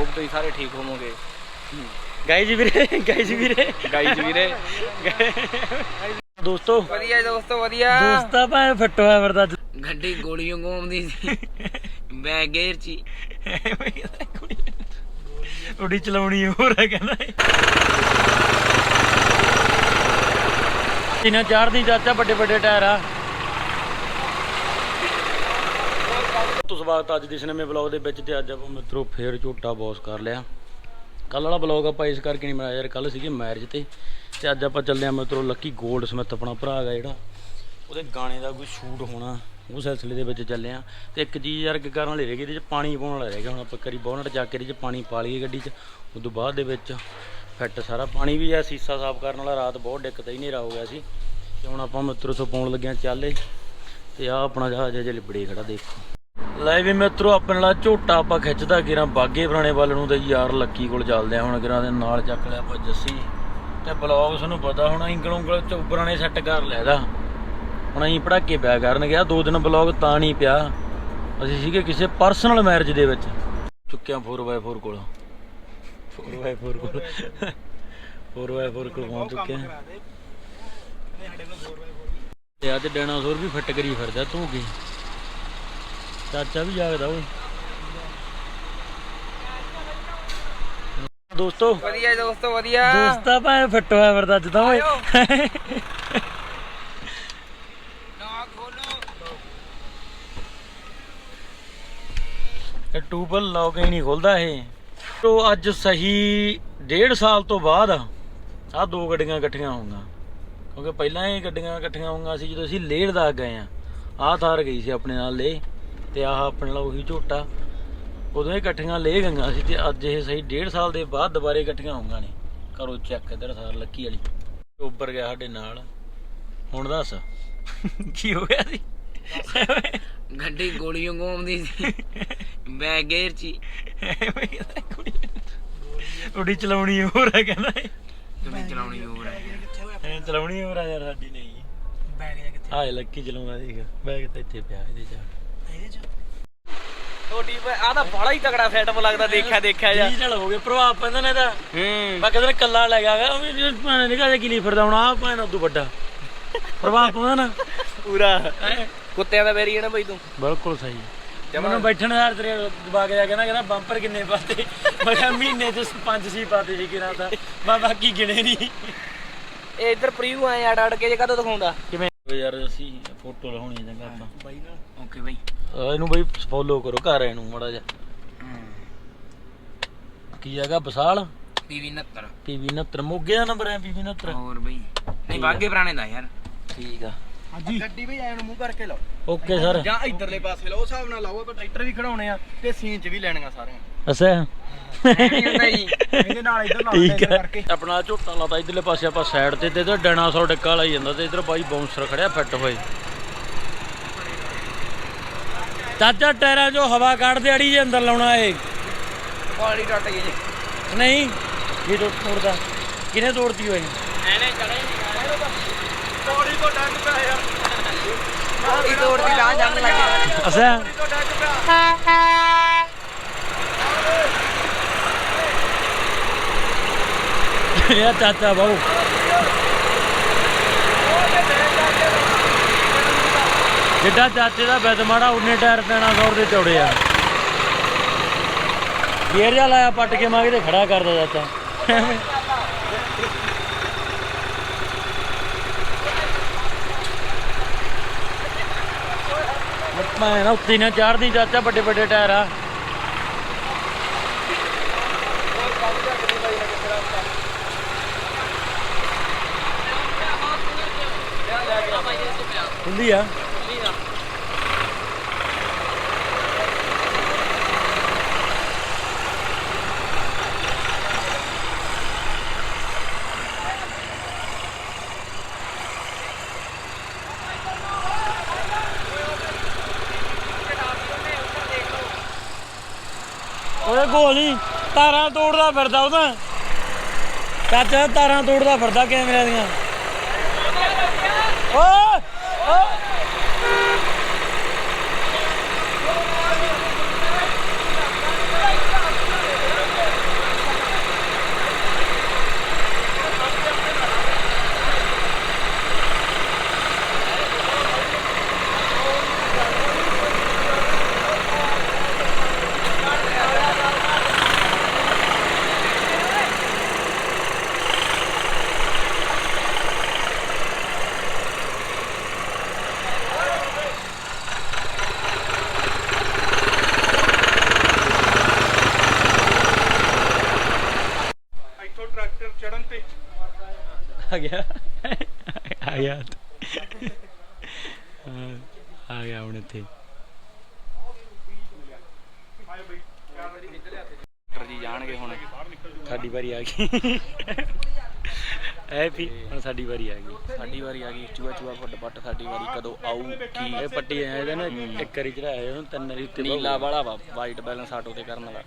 Hop ਤੁਸੀਂ ਸਾਰੇ ਠੀਕ ਹੋਵੋਗੇ। ਗਾਈਜ਼ ਵੀਰੇ ਗਾਈਜ਼ ਵੀਰੇ। ਗਾਈਜ਼ ਵੀਰੇ। ਦੋਸਤੋ ਵਧੀਆ ਦੋਸਤੋ ਵਧੀਆ। ਦੋਸਤਾ ਭਾਵੇਂ ਫੱਟੋ ਹੈ ਵਰਦਾ ਗੱਡੀ ਗੋਲੀਆਂ ਘੁੰਮਦੀ ਸੀ। ਮੈਂ ਗੇਰ ਚ ਹੀ। ਉਡੀ ਚਲਾਉਣੀ ਹੋਰ ਹੈ ਕਹਿੰਦਾ ਇਹਨਾਂ ਚਾਰ ਦੀ ਚਾਚਾ ਵੱਡੇ ਵੱਡੇ ਟਾਇਰ ਆ। ਤੋਂ ਸਵਾਗਤ ਅੱਜ ਦੇ ਸਿਨੇਮੇ ਨਵੇਂ ਬਲੌਗ ਦੇ ਵਿੱਚ ਤੇ ਅੱਜ ਆਪਾਂ ਮਿੱਤਰੋ ਫੇਰ ਝੋਟਾ ਬੌਸ ਕਰ ਲਿਆ। ਕੱਲ ਵਾਲਾ ਬਲੌਗ ਆਪਾਂ ਇਸ ਕਰਕੇ ਨਹੀਂ ਬਣਾਇਆ ਯਾਰ ਕੱਲ ਸੀਗੇ ਮੈਰਿਜ ਤੇ। ਤੇ ਅੱਜ ਆਪਾਂ ਚੱਲੇ ਆ ਮਿੱਤਰੋ ਲੱਕੀ 골ਡ ਸਮਿਥ ਆਪਣਾ ਭਰਾ ਹੈਗਾ ਜਿਹੜਾ। ਉਹਦੇ ਗਾਣੇ ਦਾ ਕੋਈ ਸ਼ੂਟ ਹੋਣਾ, ਉਹ ਸਿਲਸਿਲੇ ਦੇ ਵਿੱਚ ਚੱਲੇ ਆ। ਤੇ ਇੱਕ ਚੀਜ਼ ਯਾਰ ਕਰਨ ਵਾਲੀ ਰਹਿ ਗਈ, ਇਹਦੇ ਚ ਪਾਣੀ ਪਾਉਣ ਵਾਲਾ ਰਹਿ ਗਿਆ। ਹੁਣ ਆਪਾਂ ਕਰੀ ਬੋਨਟ ਜਾ ਕੇ ਇਹਦੇ ਚ ਪਾਣੀ ਪਾ ਲਈਏ ਗੱਡੀ ਚ। ਉਸ ਤੋਂ ਬਾਅਦ ਦੇ ਵਿੱਚ ਫਿੱਟ ਸਾਰਾ ਪਾਣੀ ਵੀ ਆ, ਸੀਸਾ ਸਾਫ਼ ਕਰਨ ਵਾਲਾ, ਰਾਤ ਬਹੁਤ ਦਿੱਕਤ ਹੀ ਹਨੇਰਾ ਹੋ ਗਿਆ ਸੀ। ਤੇ ਹੁਣ ਆਪਾਂ ਮਿੱਤਰੋ ਤੋਂ ਪਾਉਣ ਲੱਗਿਆ ਚਾਲੇ ਤੇ ਆ ਆਪਣਾ ਜਹਾਜ਼ ਅਜੇ ਲਿਬੜੇ ਖੜਾ, ਦੇਖੋ। ਲੈ ਵੀ ਮਿੱਤਰੋ, ਆਪਣੇ ਨਾਲ ਝੋਟਾ ਆਪਾਂ ਖਿੱਚਦਾ ਕਿਰਾਂ ਬਾਗੇ ਪੁਰਾਣੇ ਵੱਲ ਨੂੰ ਤੇ ਯਾਰ ਲੱਕੀ ਕੋਲ ਚੱਲਦੇ ਆ ਹੁਣ ਕਿਰਾਂ ਦੇ ਨਾਲ ਚੱਕ ਲਿਆ ਆਪਾਂ ਜੱਸੀ। ਤੇ ਬਲੌਗ ਤੁਹਾਨੂੰ ਪਤਾ ਹੁਣ ਇੰਗਲ ਉਂਗਲ ਚੋਬਰਾਂ ਨੇ ਸੈੱਟ ਕਰ ਲਿਆ ਇਹਦਾ। ਹੁਣ ਅਸੀਂ ਪੜਾਕੇ ਪਿਆ ਕਰਨ ਗਿਆ, ਦੋ ਦਿਨ ਬਲੌਗ ਤਾਂ ਨਹੀਂ ਪਿਆ। ਅਸੀਂ ਸੀਗੇ ਕਿਸੇ ਪਰਸਨਲ ਮੈਰਿਜ ਦੇ ਵਿੱਚ। ਚੁੱਕਿਆ 4x4 ਕੋਲ। 4x4 ਕੋਲ। 4x4 ਕੋਲ ਪਹੁੰਚ ਚੁੱਕੇ ਆ ਤੇ ਅੱਜ ਡਾਇਨਾਸੌਰ ਵੀ ਫਿੱਟ ਕਰੀ ਫਿਰਦਾ, ਤੂੰ ਕੀ? ਚਾਚਾ ਵੀ ਜਾਗਦਾ ਓਏ ਦੋਸਤੋ ਵਧੀਆ ਦੋਸਤੋ ਵਧੀਆ। ਦੋਸਤਾ ਭਾਵੇਂ ਫੱਟੋ ਹੈ ਵਰਦਾ ਜਦਾਂ ਓਏ ਨਾ ਖੋਲੋ। ਇਹ ਟੂਬਲ ਲੌਕ ਹੀ ਨਹੀਂ ਖੁੱਲਦਾ ਇਹ। ਤੋ ਅੱਜ ਸਹੀ ਡੇਢ ਸਾਲ ਤੋਂ ਬਾਅਦ ਆ ਦੋ ਗੱਡੀਆਂ ਇਕੱਠੀਆਂ ਹੋਈਆਂ। ਕਿਉਂਕਿ ਪਹਿਲਾਂ ਇਹ ਗੱਡੀਆਂ ਇਕੱਠੀਆਂ ਹੋਈਆਂ ਸੀ ਜਦੋਂ ਅਸੀਂ ਲੇਹ ਦਾ ਗਏ ਆ। ਆਹ ਥਾਰ ਗਈ ਸੀ ਆਪਣੇ ਨਾਲ ਲੇਹ। ਤੇ ਆਹ ਆਪਣੇ ਨਾਲ ਉਹੀ ਝੋਟਾ। ਉਦੋਂ ਇਹ ਇਕੱਠੀਆਂ ਲੇਹ ਗਈਆਂ ਸੀ ਤੇ ਅੱਜ ਇਹ ਸਹੀ ਡੇਢ ਸਾਲ ਦੇ ਬਾਅਦ ਦੁਬਾਰੇ ਇਕੱਠੀਆਂ ਹੋਈਆਂ ਨੇ। ਕਰੋ ਚੈੱਕ ਇਧਰ ਥਾਰ ਲੱਕੀ ਵਾਲੀ। ਉੱਪਰ ਗਿਆ ਸਾਡੇ ਨਾਲ। ਹੁਣ ਦੱਸ। ਕੀ ਹੋ ਗਿਆ ਸੀ? ਗੱਡੀ ਗੋਲੀਆਂ ਘੁੰਮਦੀ ਸੀ। ਮੈਂ ਗੇਰ ਚ। ਉਡੀ ਚਲਾਉਣੀ ਹੋਰ ਹੈ ਕਹਿੰਦਾ। ਤੁਸੀਂ ਚਲਾਉਣੀ ਹੋਰ ਹੈ ਚਲਾਉਣੀ ਹੋਰ ਆ ਯਾਰ ਸਾਡੀ ਨਹੀਂ। ਬੈਗ ਕਿੱਥੇ? ਆਏ ਲੱਕੀ ਚਲਾਉਂਦਾ ਦੇਖ। ਬੈਗ ਤਾਂ ਇੱਥੇ ਪਿਆ ਇਹਦੇ ਚ। ਛੋਟੀ ਆ ਤਾਂ ਬੜਾ ਹੀ ਤਗੜਾ ਸੈਟਅਪ ਲੱਗਦਾ ਦੇਖਿਆ ਦੇਖਿਆ ਜਾ ਡੀਜਲ ਹੋ ਗਏ ਪ੍ਰਭਾਵ ਪੈਂਦਾ ਨੇ ਇਹਦਾ। ਹੂੰ। ਮੈਂ ਕਹਿੰਦਾ ਕੱਲਾ ਲੈ ਗਿਆ ਉਹ ਵੀ ਭਾਣੇ ਨਿਕਾ ਜਿਹਾ ਕੀ ਫਿਰਦਾ ਹੁਣ ਆ ਭਾਣੇ ਉਦੋਂ ਵੱਡਾ। ਪ੍ਰਭਾਵ ਪੈਂਦਾ ਨਾ। ਪੂਰਾ। ਕੁੱਤਿਆਂ ਦਾ ਵੇਰੀ ਹੈ ਨਾ ਬਈ ਤੂੰ। ਬਿਲਕੁਲ ਸਹੀ ਮੈਨੂੰ ਬੈਠਣ ਹਾਰ ਤੇਰੇ ਦਬਾ ਕੇ ਜਾ ਕਹਿੰਦਾ ਕਹਿੰਦਾ ਬੰਪਰ ਕਿੰਨੇ ਪਾਤੇ? ਮੈਂ ਕਿਹਾ ਮਹੀਨੇ ਚ ਪੰਜ ਸੀ ਪਾਤੇ ਸੀ ਕਿਰਾਂ ਤਾਂ ਮੈਂ ਬਾਕੀ ਗਿਣੇ ਨਹੀਂ ਇਹ ਇੱਧਰ ਪ੍ਰੀਵਿਊ ਆਏ ਅੜ ਅੜ ਕੇ ਜੇ ਕਦੋਂ ਦਿਖਾਉਂਦਾ? ਕਿਵੇਂ? ਯਾਰ ਅਸੀਂ ਫੋਟੋ ਲਾਉਣੀ ਚੰਗਾ ਆਪਾਂ ਬਾਈ ਨਾਲ। ਓਕੇ ਬਾਈ। ਇਹਨੂੰ ਬਈ ਫੋਲੋ ਕਰੋ ਘਰ ਇਹਨੂੰ ਮੜਾ ਜਾ ਕੀ ਹੈਗਾ ਵਿਸਾਲ? ਪੀਵੀ 69 ਪੀਵੀ 69 ਮੋਗੇ ਦਾ ਨੰਬਰ ਹੈ ਪੀਵੀ 69 ਹੋਰ ਬਈ। ਨਹੀਂ ਬਾਗੇ ਪੁਰਾਣੇ ਦਾ ਯਾਰ। ਠੀਕ ਆ। ਹਾਂਜੀ। ਗੱਡੀ ਵੀ ਐਨ ਮੂੰਹ ਕਰਕੇ ਲਾਓ। Okay sir. ਜਾਂ ਇਧਰਲੇ ਪਾਸੇ ਲਾਓ ਉਸ ਹਿਸਾਬ ਨਾਲ ਲਾਓ ਆਪਾਂ ਟਰੈਕਟਰ ਵੀ ਖੜਾਉਣੇ ਆ ਤੇ ਸੀਨ ਚ ਵੀ ਲੈਣੀਆਂ ਸਾਰੀਆਂ। ਅਸਾ ਇਹਦੇ ਨਾਲ ਇਧਰ ਲਾ ਠੀਕ ਹੈ ਆਪਣਾ ਝੋਟਾ ਲਾਤਾ ਇਧਰਲੇ ਪਾਸੇ ਆਪਾਂ ਸਾਈਡ ਤੇ ਤੇ ਇਧਰ ਡਾਇਨਾਸੌਰ ਡੱਕਾ ਲਾਈ ਜਾਂਦਾ ਤੇ ਇਧਰ ਬਾਈ ਬਾਉਂਸਰ ਖੜਿਆ ਫਿੱਟ ਹੋਏ। ਚਾਚਾ ਟਾਇਰਾਂ 'ਚੋਂ ਹਵਾ ਕੱਢਦੇ ਅੜੀ ਜੇ ਅੰਦਰ ਲਾਉਣਾ ਏ ਕੁਆਲਿਟੀ ਟੁੱਟ ਗਈ ਜੀ। ਨਹੀਂ ਇਹ ਤੋਂ ਤੋੜਦਾ। ਕਿਨੇ ਤੋੜਤੀ ਹੋਏ ਐਨੇ ਚੜੇ ਤੋੜੀ ਕੋ ਡੰਗ ਪਿਆ ਯਾਰ। ਇਹ ਤੋੜਦੀ ਲਾਂ ਜੰਗ ਲੱਗਿਆ ਅਸਾ ਇਹ ਚਾਚਾ ਬਾਬੂ ਜਿੱਡਾ ਚਾਚੇ ਦਾ ਬਿੱਦ ਮਾੜਾ, ਉਨੇ ਟਾਇਰ ਪੈਣਾ ਸੌਰ ਦੇ ਚੌੜੇ ਆ। ਗੇਰ ਜਾ ਲਾਇਆ, ਪੱਟ ਕੇ ਮਾਗੇ ਤੇ ਖੜਾ ਕਰਦਾ ਚਾਚਾ। ਮੈਂ ਨਾ ਉੱਤੇ ਨਾ ਚਾੜਦੀ ਚਾਚਾ ਵੱਡੇ ਵੱਡੇ ਟਾਇਰ ਆ। ਹੁੰਦੀ ਆ। ਓਏ ਗੋਲੀ ਤਾਰਾਂ ਤੋੜਦਾ ਫਿਰਦਾ ਉਹਦਾ ਚਾਚਾ ਤਾਰਾਂ ਤੋੜਦਾ ਫਿਰਦਾ ਕੈਮਰੇ ਦੀਆਂ। ਓਏ ਓਏ ਆ ਗਿਆ ਆ ਗਿਆ ਹਾਂ, ਆ ਗਿਆ ਹੁਣ ਇੱਥੇ। ਜੀ ਜਾਣਗੇ ਹੁਣ। ਸਾਡੀ ਵਾਰੀ ਆ ਗਈ। ਐ ਵੀ ਹੁਣ ਸਾਡੀ ਵਾਰੀ ਆ ਗਈ। ਸਾਡੀ ਵਾਰੀ ਆ ਗਈ। ਚੂਹਾ ਚੂਹਾ ਫੁੱਟ ਪੱਟ ਸਾਡੀ ਵਾਰੀ ਕਦੋਂ ਆਊਗੀ ਇਹ ਪੱਟੀ ਆਇਆ ਇਹਦਾ ਨਾ ਇੱਕ ਵਾਰੀ ਚੜਾਇਆ ਇਹਨੂੰ ਤਿੰਨ ਵਾਰੀ ਉੱਤੇ ਨੀਲਾ ਵਾਲਾ ਵਾ ਵਾਈਟ ਬੈਲੈਂਸ ਆਟੋ ਤੇ ਕਰਨ ਵਾਲਾ।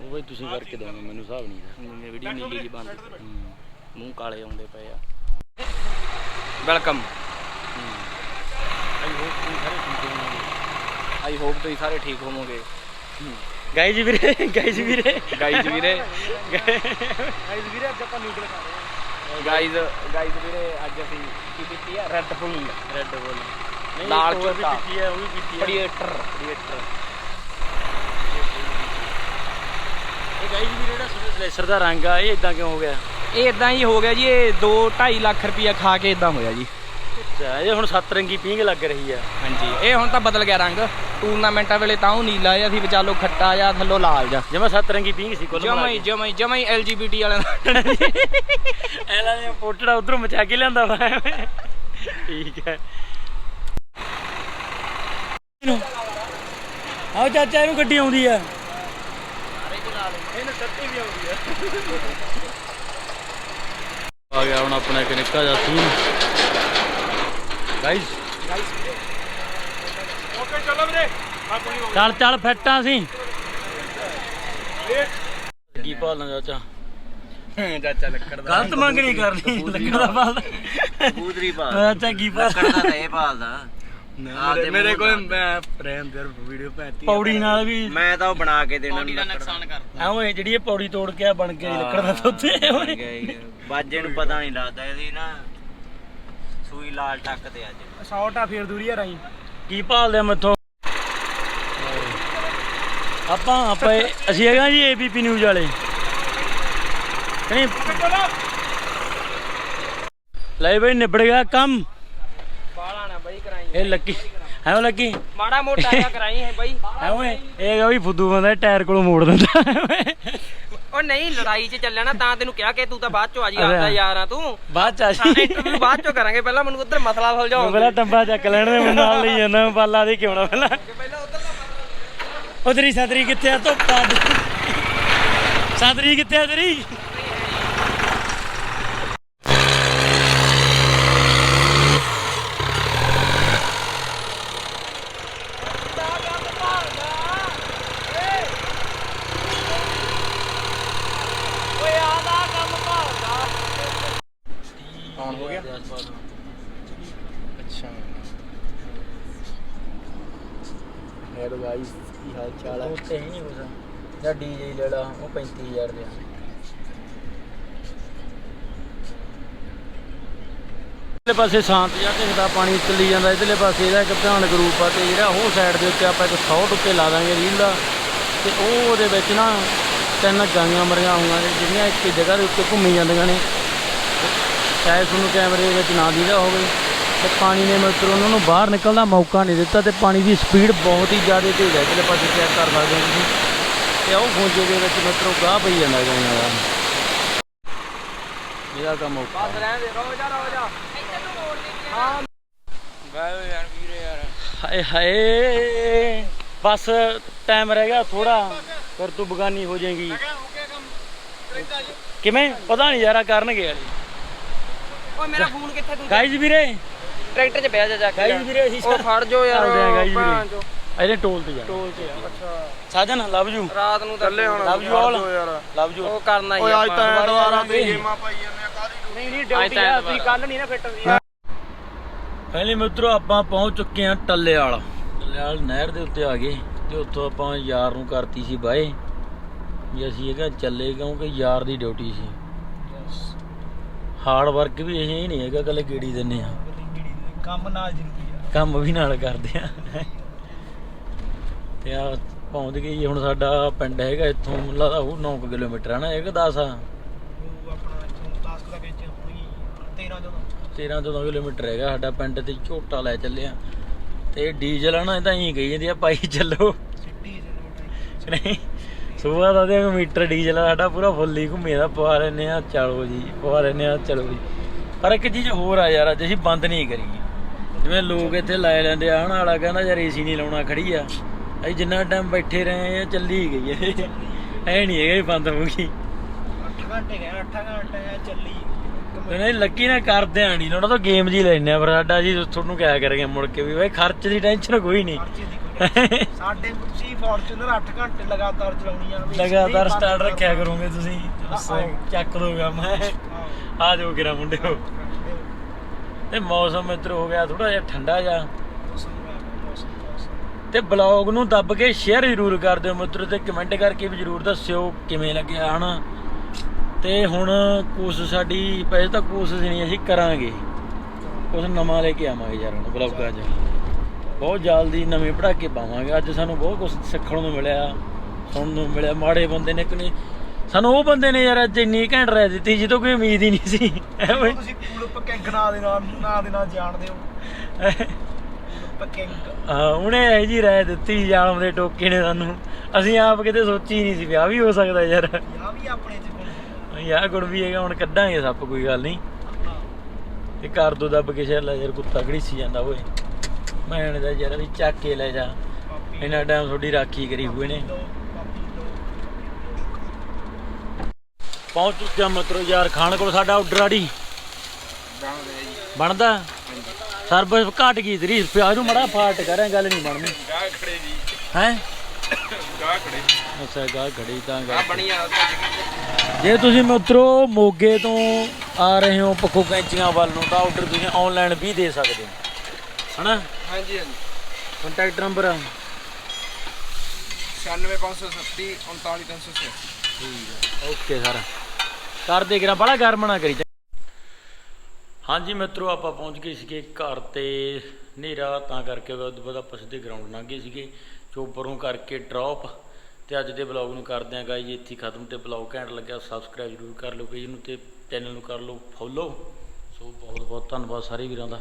ਉਹ ਬਈ ਤੁਸੀਂ ਕਰਕੇ ਦੋਗੇ ਮੈਨੂੰ ਹਿਸਾਬ ਨਹੀਂ ਦਾ ਵੀਡੀਓ ਨੀਲੀ ਜੀ ਬੰਦ ਹੂੰ। ਮੂੰਹ ਕਾਲੇ ਆਉਂਦੇ ਪਏ ਆ। ਵੈਲਕਮ। ਆਈ ਹੋਪ ਤੁਸੀਂ ਸਾਰੇ ਠੀਕ ਹੋਵੋਗੇ। ਗਾਇਜ਼ ਵੀਰੇ ਗਾਇਜ਼ ਵੀਰੇ। ਗਾਈਜ਼ ਵੀਰੇ। ਗਾਇਜ਼ ਵੀਰੇ ਅੱਜ ਆਪਾਂ ਨਿਊਡਲ ਖਾ ਰਹੇ ਗਾਈਜ਼ ਗਾਈਜ਼ ਵੀਰੇ ਅੱਜ ਅਸੀਂ ਕੀ ਪੀਤੀ ਆ? ਰੈੱਡ ਬੁੱਲ ਰੈੱਡ ਬੁੱਲ ਲਾਲ ਚੋਖਾ। ਪੀਤੀ ਹੈ ਉਹ ਵੀ ਪੀਤੀ ਹੈ ਪ੍ਰੀਏਟਰ ਪ੍ਰੀਏਟਰ ਇਹ ਗਾਇਜ਼ ਵੀਰੇ ਜਿਹੜਾ ਸਲੇਸਰ ਦਾ ਰੰਗ ਆ ਇਹ ਇਦਾਂ ਕਿਉਂ ਹੋ ਗਿਆ? ਇਹ ਇਦਾਂ ਹੀ ਹੋ ਗਿਆ ਜੀ ਇਹ 2 2.5 ਲੱਖ ਰੁਪਇਆ ਖਾ ਕੇ ਇਦਾਂ ਹੋਇਆ ਜੀ। ਅੱਛਾ ਇਹ ਹੁਣ ਸੱਤ ਰੰਗੀ ਪੀਂਘ ਲੱਗ ਰਹੀ ਆ। ਹਾਂਜੀ ਇਹ ਹੁਣ ਤਾਂ ਬਦਲ ਗਿਆ ਰੰਗ। ਟੂਰਨਾਮੈਂਟਾਂ ਵੇਲੇ ਤਾਂ ਉਹ ਨੀਲਾ ਜਿਹਾ ਸੀ ਵਿਚਾਲੋ ਖੱਟਾ ਜਾਂ ਥੱਲੋਂ ਲਾਲ ਜਿਹਾ। ਜਿਵੇਂ ਸੱਤ ਰੰਗੀ ਪੀਂਘ ਸੀ ਕੁੱਲ ਜਮਾ ਹੀ ਜਮਾ ਹੀ ਜਮਾ ਹੀ ਐਲਜੀਬੀਟੀ ਵਾਲਿਆਂ ਦਾ। ਐਲਾ ਨੇ ਪੋਟੜਾ ਉਧਰੋਂ ਮਚਾ ਕੇ ਲਿਆਂਦਾ ਵਾ। ਠੀਕ ਹੈ। ਆਓ ਚਾਚਾ ਇਹਨੂੰ ਗੱਡੀ ਆਉਂਦੀ ਆ। ਇਹਨੂੰ ਸੱਤੀ ਵੀ ਆਉਂਦੀ ਹੈ ਆ ਗਿਆ ਹੁਣ ਆਪਣਾ ਇੱਕ ਨਿੱਕਾ ਜਿਹਾ ਸੀਨ ਗਾਇਸ ਓਕੇ ਚਲੋ ਵੀਰੇ ਚੱਲ ਚੱਲ ਫਿੱਟਾਂ ਸੀ ਕੀ ਭਾਲਣਾ ਚਾਚਾ? ਚਾਚਾ ਲੱਕੜ ਗਲਤ ਮੰਗ ਨਹੀਂ ਕਰਨੀ ਲੱਕੜ ਦਾ ਭਾਲ। ਬੂਦਰੀ ਪਾ ਚਾਚਾ ਕੀ ਭਾਲ ਕਰਦਾ ਤਾਂ ਇਹ ਭਾਲਦਾ। ਮੇਰੇ ਮੇਰੇ ਕੋਲ ਮੈਂ ਰਹਿਣ ਦੇ ਵੀਡੀਓ ਪੈਤੀ ਪੌੜੀ ਨਾਲ ਵੀ ਮੈਂ ਤਾਂ ਉਹ ਬਣਾ ਕੇ ਦੇਣਾ ਦਾ ਨੁਕਸਾਨ ਕਰਦਾ ਐਵੇਂ ਜਿਹੜੀ ਇਹ ਪੌੜੀ ਤੋੜ ਕੇ ਆ ਬਣ ਕੇ ਲੱਕੜ ਦਾ ਓਏ ਬਾਜੇ ਨੂੰ ਪਤਾ ਨਹੀਂ ਲੱਗਦਾ ਇਹਦੀ ਨਾ। ਸੂਈ ਲਾਲ ਟੱਕ ਤੇ ਅੱਜ। ਸ਼ਾਟ ਆ ਫੇਰ ਦੂਰੀ ਆ ਰਾਈ। ਕੀ ਭਾਲਦੇ ਮੈਥੋਂ? ਆਪਾਂ ਆਪਾਂ ਇਹ- ਅਸੀਂ ਹੈਗਾ ਜੀ ਏਬੀਪੀ ਨਿਊਜ਼ ਵਾਲੇ। ਨਹੀਂ? ਲੈ ਬਈ ਨਿਬੜ ਗਿਆ ਕੰਮ। ਬਾਲਾ ਨਾ ਬਈ ਕਰਾਈ। ਇਹ ਲੱਕੀ ਐਵੇਂ ਲੱਕੀ? ਮਾੜਾ ਮੋਟਾ ਜਿਹਾ ਕਰਾਈ ਹੈ ਬਈ। ਐਵੇਂ ਇਹ ਗਾ ਵੀ ਫੁੱਦੂ ਬੰਦਾ ਟਾਇਰ ਕੋਲੋਂ ਮੋੜ ਦਿੰਦਾ। ਉਹ ਨਹੀਂ ਲੜਾਈ 'ਚ ਚੱਲਿਆ ਨਾ ਤਾਂ ਤੈਨੂੰ ਕਿਹਾ ਕਿ ਤੂੰ ਤਾਂ ਬਾਅਦ 'ਚੋਂ ਆ ਜੀ। ਆਪਦਾ ਯਾਰ ਆ ਤੂੰ। ਬਾਅਦ ਚ ਸਾਰੇ ਆਸੀ ਇੰਟਰਵਿਊ ਬਾਅਦ 'ਚੋਂ ਕਰਾਂਗੇ ਪਹਿਲਾਂ ਮੈਨੂੰ ਉੱਧਰ ਮਸਲਾ ਸੁਲਝਾਓ ਪਹਿਲਾਂ ਟੰਬਾ ਚੱਕ ਲੈਣ ਦੇ ਮੈਨੂੰ ਨਾਲ ਲਈ ਜਾਂਦਾ ਬਾਲਾ ਦੇ ਕਿਉਂ ਨਾ ਪਹਿਲਾਂ। ਪਹਿਲਾਂ ਉੱਧਰ ਉਧਰੀ ਸਦਰੀ ਕਿੱਥੇ ਆ? ਧੁੱਪਾ ਸਦਰੀ ਕਿੱਥੇ ਆ ਤੇਰੀ ਓਏ ਆਦਾ ਕੰਮ ਭਾਲਦਾ ਕੌਣ ਹੋ ਗਿਆ ਅੱਛਾ ਹੈਲੋ ਗਾਈਸ ਕੀ ਉੱਤੇ ਹੀ ਨਹੀਂ ਕੁਛ। ਜਾਂ ਡੀਜੇ ਲੈ ਲਾ, ਉਹ 35000 ਦੇ ਇਧਰਲੇ ਪਾਸੇ ਸ਼ਾਂਤ ਜਿਹਾ ਦਿਖਦਾ, ਪਾਣੀ ਚੱਲੀ ਜਾਂਦਾ। ਇਧਰਲੇ ਪਾਸੇ ਇਹਦਾ ਇੱਕ ਭਿਆਨਕ ਰੂਪ ਆ ਤੇ ਜਿਹੜਾ ਉਹ ਸਾਈਡ ਦੇ ਉੱਤੇ ਆਪਾਂ ਇੱਕ ਸ਼ਾਟ ਉੱਤੇ ਲਾ ਦਾਂਗੇ ਰੀਲ ਦਾ। ਤੇ ਉਹ ਉਹਦੇ ਵਿੱਚ ਨਾ ਤਿੰਨ ਗਾਈਆਂ ਮਰੀਆਂ ਹੋਈਆਂ ਨੇ, ਜਿਹੜੀਆਂ ਇੱਕ ਜਗ੍ਹਾ ਦੇ ਉੱਤੇ ਘੁੰਮੀ ਜਾਂਦੀਆਂ ਨੇ। ਸ਼ਾਇਦ ਤੁਹਾਨੂੰ ਕੈਮਰੇ ਦੇ ਵਿੱਚ ਨਾ ਦਿਖਦਾ ਹੋਵੇ। ਤੇ ਪਾਣੀ ਨੇ ਮਿੱਤਰੋ ਉਹਨਾਂ ਨੂੰ ਬਾਹਰ ਨਿਕਲਣ ਦਾ ਮੌਕਾ ਨਹੀਂ ਦਿੱਤਾ ਤੇ ਪਾਣੀ ਦੀ ਸਪੀਡ ਬਹੁਤ ਹੀ ਜ਼ਿਆਦਾ ਤੇਜ਼ ਹੈ ਇਧਰਲੇ ਪਾਸੇ ਚੈੱਕ ਕਰ ਸਕਦੇ ਹੋ ਤੁਸੀਂ। ਤੇ ਉਹ ਖੋਜੇ ਦੇ ਵਿੱਚ ਮਿੱਤਰੋ ਗਾਹ ਪਈ ਜਾਂਦਾ ਗਾਈਆਂ ਦਾ। ਇਹਦਾ ਕੰਮ ਔਖਾ ਬਸ ਰਹਿਣ ਦੇ ਰੋ ਜਾ ਰੋ ਜਾ ਇੱਧਰ ਨੂੰ ਮੋੜ ਦੇ ਹਾਂ। ਗਏ ਯਾਰ ਵੀਰੇ ਯਾਰ। ਹਾਏ ਹਾਏ ਬਸ ਟਾਈਮ ਰਹਿ ਗਿਆ ਥੋੜਾ ਫਿਰ ਤੂੰ ਬਗਾਨੀ ਹੋ ਜਾਏਗੀ। ਕਿਵੇਂ? ਪਤਾ ਨਹੀਂ ਯਾਰਾ ਕਰਨਗੇ ਵਾਲੀ ਓਏ ਮੇਰਾ ਫੋਨ ਕਿੱਥੇ ਤੂੰ ਗਾਈਜ਼ ਵੀਰੇ ਟਰੈਕਟਰ 'ਚ ਬਹਿ ਜਾ ਜਾ ਕੇ ਵੀਰੇ ਅਸੀਂ ਉਹ ਖੜ ਜੋ ਯਾਰ ਚੱਲਦੇ ਆ ਭੈਣ ਵੀਰੇ। ਚੋ। ਇਹਦੇ ਟੋਲ ਤੇ ਜਾ। ਟੋਲ 'ਚ ਆ ਅੱਛਾ। ਸਾਜਨ ਲਵ ਯੂ। ਰਾਤ ਨੂੰ ਤਾਂ love you all. Love you. ਉਹ ਕਰਨਾ ਹੀ ਓਏ ਅੱਜ ਤਾਂ ਐਤਵਾਰਾਂ ਤੇ ਗੇਮਾਂ ਪਾਈ ਜਾਂਦੇ ਆ ਕਾਹਦੀ ਨਹੀਂ ਨਹੀਂ ਡਿਊਟੀ ਆ ਤੁਸੀਂ ਕੱਲ ਨਹੀਂ ਨਾ ਫਿੱਟ ਹੁੰਦੀ ਪਹਿਲੇ ਮਿੱਤਰੋ ਆਪਾਂ ਪਹੁੰਚ ਚੁੱਕੇ ਹਾਂ ਟੱਲੇਵਾਲ। ਟੱਲੇਵਾਲ ਨਹਿਰ ਦੇ ਉੱਤੇ ਆ ਗਏ ਤੇ ਉੱਥੋਂ ਆਪਾਂ ਯਾਰ ਨੂੰ ਕਰਤੀ ਸੀ ਬਾਏ। ਵੀ ਅਸੀਂ ਇਹ ਕਿਹਾ ਚੱਲੇ ਕਿਉਂਕਿ ਯਾਰ ਦੀ ਡਿਊਟੀ ਸੀ। ਹਾਰਡ ਵਰਕ ਵੀ ਇਹ ਨਹੀਂ ਹੈਗਾ ਕੱਲੇ ਗੇੜੀ ਦਿੰਨੇ ਆ ਕੰਮ ਨਾਲ ਜ਼ਰੂਰੀ ਆ। ਕੰਮ ਵੀ ਨਾਲ ਕਰਦੇ ਆ। ਤੇ ਆ ਪਹੁੰਚ ਗਏ ਜੀ ਹੁਣ ਸਾਡਾ ਪਿੰਡ ਹੈਗਾ ਇੱਥੋਂ ਲੱਗਦਾ ਉਹ 9 ਕਿਲੋਮੀਟਰ ਹੈ ਨਾ ਇਹ ਕਿ 10 ਆ। ਉਹ ਆਪਣਾ ਇੱਥੋਂ ਟਾਸਕ ਦਾ ਵਿੱਚ ਹੋਣੀ 13 ਜਦੋਂ 13 14 ਕਿਲੋਮੀਟਰ ਹੈਗਾ ਸਾਡਾ ਪਿੰਡ ਤੇ ਝੋਟਾ ਲੈ ਚੱਲੇ ਆ। ਤੇ ਡੀਜ਼ਲ ਆ ਨਾ ਇਹ ਤਾਂ ਇਹੀ ਕਹੀ ਜਾਂਦੀ ਆ ਪਾਈ ਚੱਲੋ। ਨਹੀਂ ਸੁਬਾਹ ਦਾ ਤੇ ਮੀਟਰ ਡੀਜ਼ਲ ਆ ਸਾਡਾ ਪੂਰਾ ਫੁੱਲ ਹੀ ਘੁੰਮੇ ਦਾ ਪਵਾ ਲੈਨੇ ਆ ਚਲੋ ਜੀ ਪਵਾ ਲੈਨੇ ਆ ਚਲੋ ਜੀ। ਪਰ ਇੱਕ ਚੀਜ਼ ਹੋਰ ਆ ਯਾਰ ਅੱਜ ਅਸੀਂ ਬੰਦ ਨਹੀਂ ਕਰੀ। ਜਿਵੇਂ ਲੋਕ ਇੱਥੇ ਲਾਏ ਲੈਂਦੇ ਆ ਹਣ ਵਾਲਾ ਕਹਿੰਦਾ ਯਾਰ ਏਸੀ ਨਹੀਂ ਲਾਉਣਾ ਖੜੀ ਆ। ਅਸੀਂ ਜਿੰਨਾ ਟਾਈਮ ਬੈਠੇ ਰਹੇ ਆ ਚੱਲੀ ਗਈ ਇਹ ਐ ਨਹੀਂ ਹੈਗਾ ਬੰਦ ਹੋ ਗਈ। 8 ਘੰਟੇ ਗਏ 8 ਘੰਟੇ ਚੱਲੀ ਨਹੀਂ ਲੱਕੀ ਨਾ ਕਰਦੇ ਆ ਨਹੀਂ ਉਹਨਾਂ ਤੋਂ ਗੇਮ ਜੀ ਲੈਣੇ ਆ ਪਰ ਸਾਡਾ ਜੀ ਤੁਹਾਨੂੰ ਕਿਆ ਕਰਾਂਗੇ ਮੁੜ ਕੇ ਵੀ ਬਈ ਖਰਚ ਦੀ ਟੈਨਸ਼ਨ ਕੋਈ ਨਹੀਂ। ਸਾਡੇ ਸੀ ਫੋਰਚੂਨਰ 8 ਘੰਟੇ ਲਗਾਤਾਰ ਚਲਾਉਣੀ ਆ ਲਗਾਤਾਰ ਸਟਾਰਟ ਰੱਖਿਆ ਕਰੋਗੇ ਤੁਸੀਂ ਚੱਕ ਦੋਗਾ ਮੈਂ ਆ ਜਾਓ ਕਿਰਾ ਮੁੰਡਿਓ। ਤੇ ਮੌਸਮ ਮਿੱਤਰ ਹੋ ਗਿਆ ਥੋੜਾ ਜਿਹਾ ਠੰਡਾ ਜਿਹਾ। ਤੇ ਬਲੌਗ ਨੂੰ ਦੱਬ ਕੇ ਸ਼ੇਅਰ ਜ਼ਰੂਰ ਕਰ ਦਿਓ ਮਿੱਤਰੋ ਤੇ ਕਮੈਂਟ ਕਰਕੇ ਵੀ ਜ਼ਰੂਰ ਦੱਸਿਓ ਕਿਵੇਂ ਲੱਗਿਆ ਹਨਾ? ਤੇ ਹੁਣ ਕੋਸ਼ਿਸ਼ ਸਾਡੀ ਪਹਿਲੇ ਤਾਂ ਕੋਸ਼ਿਸ਼ ਨਹੀਂ ਅਸੀਂ ਕਰਾਂਗੇ। ਕੁਝ ਨਵਾਂ ਲੈ ਕੇ ਆਵਾਂਗੇ ਯਾਰ ਹੁਣ ਬਲੌਗਾਂ 'ਚ। ਬਹੁਤ ਜਲਦੀ ਨਵੇਂ ਪੜਾਕੇ ਪਾਵਾਂਗੇ। ਅੱਜ ਸਾਨੂੰ ਬਹੁਤ ਕੁਝ ਸਿੱਖਣ ਨੂੰ ਮਿਲਿਆ ਸੁਣਨ ਨੂੰ ਮਿਲਿਆ। ਮਾੜੇ ਬੰਦੇ ਨੇ ਕਿ ਨਹੀਂ ਸਾਨੂੰ ਉਹ ਬੰਦੇ ਨੇ ਯਾਰ ਅੱਜ ਇੰਨੀ ਘੈਂਟ ਰਹਿ ਦਿੱਤੀ ਜਿੱਦੋਂ ਕੋਈ ਉਮੀਦ ਹੀ ਨਹੀਂ ਸੀ। ਐਵੇਂ ਤੁਸੀਂ ਕੂਲ ਪਕਿੰਗ ਨਾਂ ਦੇ ਨਾਲ ਨਾਂ ਦੇ ਨਾਲ ਜਾਣਦੇ ਹੋ ਪਕਿੰਗ ਹਾਂ ਉਹਨੇ ਇਹ ਜੀ ਰਹਿ ਦਿੱਤੀ ਜਾਲਮ ਦੇ ਟੋਕੇ ਨੇ ਸਾਨੂੰ। ਅਸੀਂ ਆਪ ਕਿਤੇ ਸੋਚੀ ਨਹੀਂ ਸੀ ਵੀ ਆਹ ਵੀ ਹੋ ਸਕਦਾ ਯਾਰ। ਆ ਵੀ ਆਪਣੇ ਚ ਗੁਣ ਯਾਰ ਗੁਣ ਵੀ ਹੈਗਾ ਹੁਣ ਕੱਢਾਂਗੇ ਸੱਪ ਕੋਈ ਗੱਲ ਨਹੀਂ। ਤੇ ਕਰ ਦੋ ਦੱਬ ਕੇ ਸ਼ੇਰ ਲੈ ਯਾਰ ਕੁੱਤਾ ਘੜੀਸੀ ਜਾਂਦਾ ਓਏ। ਮੈਂ ਨੇ ਦਾ ਯਾਰ ਵੀ ਚੱਕ ਕੇ ਲੈ ਜਾ। ਇੰਨਾ ਟਾਈਮ ਤੁਹਾਡੀ ਰਾਖੀ ਕਰੀ ਹੋਏ ਨੇ ਲੋ ਪਾਪੀ ਲੋ ਪਹੁੰਚ ਚੁੱਕਿਆ ਮਤਰੋ ਯਾਰ ਖਾਣ ਕੋਲ ਸਾਡਾ ਆਰਡਰ ਆੜੀ ਬਣਦਾ? ਸਰਵਿਸ ਘਟ ਗਈ ਤੇਰੀ ਪਿਆਜ ਨੂੰ ਮੜਾ ਫਾਟ ਕਰਾਂ ਗੱਲ ਨਹੀਂ ਬਣਨੀ। ਗਾਹ ਖੜੇ ਜੀ ਹੈ ਗਾਹ ਖੜੇ ਅੱਛਾ ਗਾ ਘੜੀ ਤਾਂ ਆ ਜੇ ਤੁਸੀਂ ਮਿੱਤਰੋ ਮੋਗੇ ਤੋਂ ਆ ਰਹੇ ਹੋ ਪੱਖੋ ਕੈਂਚੀਆਂ ਵੱਲ ਨੂੰ ਤਾਂ ਆਰਡਰ ਤੁਸੀਂ ਆਨਲਾਈਨ ਵੀ ਦੇ ਸਕਦੇ ਹੋ। ਹਨਾ? ਹਾਂਜੀ ਹਾਂਜੀ। Contact number 96530 39386 okay sir. ਕਰ ਦੇ ਕਿਰਾ ਬੜਾ ਗਰਮ ਨਾ ਕਰੀ ਹਾਂਜੀ ਮਿੱਤਰੋ ਆਪਾਂ ਪਹੁੰਚ ਗਏ ਸੀਗੇ ਘਰ ਤੇ ਹਨੇਰਾ ਤਾਂ ਕਰਕੇ ਬਾਅਦ ਆਪਾਂ ਸਿੱਧੇ ਗਰਾਊਂਡ ਲੰਘ ਗਏ ਸੀਗੇ। ਚੋਪਰੋਂ ਕਰਕੇ ਡ੍ਰੌਪ ਤੇ ਅੱਜ ਦੇ ਬਲੌਗ ਨੂੰ ਕਰਦੇ ਆਂ ਗਾਈ ਇੱਥੇ ਖਤਮ ਤੇ ਬਲੌਗ ਘੈਂਟ ਲੱਗਿਆ ਸਬਸਕ੍ਰਾਈਬ ਜ਼ਰੂਰ ਕਰ ਲਓ ਪੇਜ ਨੂੰ ਤੇ ਚੈਨਲ ਨੂੰ ਕਰ ਲਓ ਫੋਲੋ ਸੋ ਬਹੁਤ ਬਹੁਤ ਧੰਨਵਾਦ ਸਾਰੇ ਵੀਰਾਂ ਦਾ।